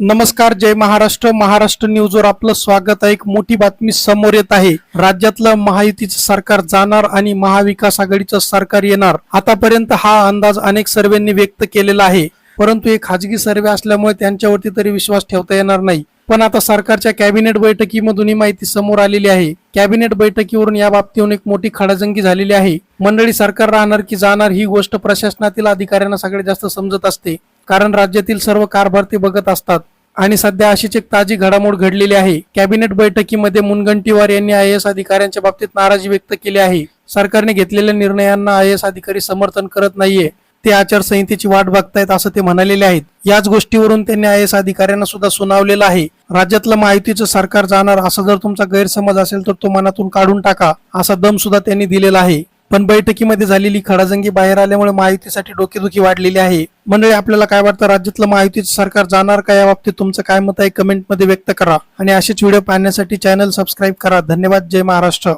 नमस्कार जय महाराष्ट्र. महाराष्ट्र न्यूजवर आपलं स्वागत आहे. एक मोठी बातमी समोर येत आहे. राज्यातलं महायुतीचं सरकार जाणार आणि महाविकास आघाडीचं सरकार येणार? आतापर्यंत हा अंदाज अनेक सर्वेंनी व्यक्त केलेला आहे. परंतु हे खाजगी सर्वे असल्यामुळे त्यांच्यावरती तरी विश्वास ठेवता येणार नाही. पण आता सरकारच्या कॅबिनेट बैठकीमधून ही माहिती समोर आलेली आहे. कॅबिनेट बैठकीवरून या बाबतीहून एक मोठी खडाजंगी झालेली आहे. मंडळी सरकार राहणार की जाणार ही गोष्ट प्रशासनातील अधिकाऱ्यांना सगळ्यात जास्त समजत असते. कारण राज्यातील सर्व कारभार ते बघत असतात. आणि सध्या अशीच एक ताजी घडामोड घडलेली आहे. कॅबिनेट बैठकीमध्ये मुनगंटीवार यांनी आय एस अधिकाऱ्यांच्या बाबतीत नाराजी व्यक्त केली आहे. सरकारने घेतलेल्या निर्णयांना आय एस अधिकारी समर्थन करत नाहीये. ते आचारसंहितेची वाट बघतायत असं ते म्हणालेले आहेत. याच गोष्टीवरून त्यांनी आय एस अधिकाऱ्यांना सुद्धा सुनावलेलं आहे. राज्यातलं माहितीचं सरकार जाणार असा जर तुमचा गैरसमज असेल तर तो मनातून काढून टाका असा दम सुद्धा त्यांनी दिलेला आहे. पण बैठकीमध्ये झालेली खडाजंगी बाहेर आल्यामुळे महायुतीसाठी डोकेदुखी वाढलेली आहे. मंडळी आपल्याला काय वाटतं? राज्यातलं महायुतीचं सरकार जाणार का? या बाबतीत तुमचं काय मत आहे? कमेंटमध्ये व्यक्त करा. आणि असेच व्हिडिओ पाहण्यासाठी चॅनल सबस्क्राईब करा. धन्यवाद. जय महाराष्ट्र.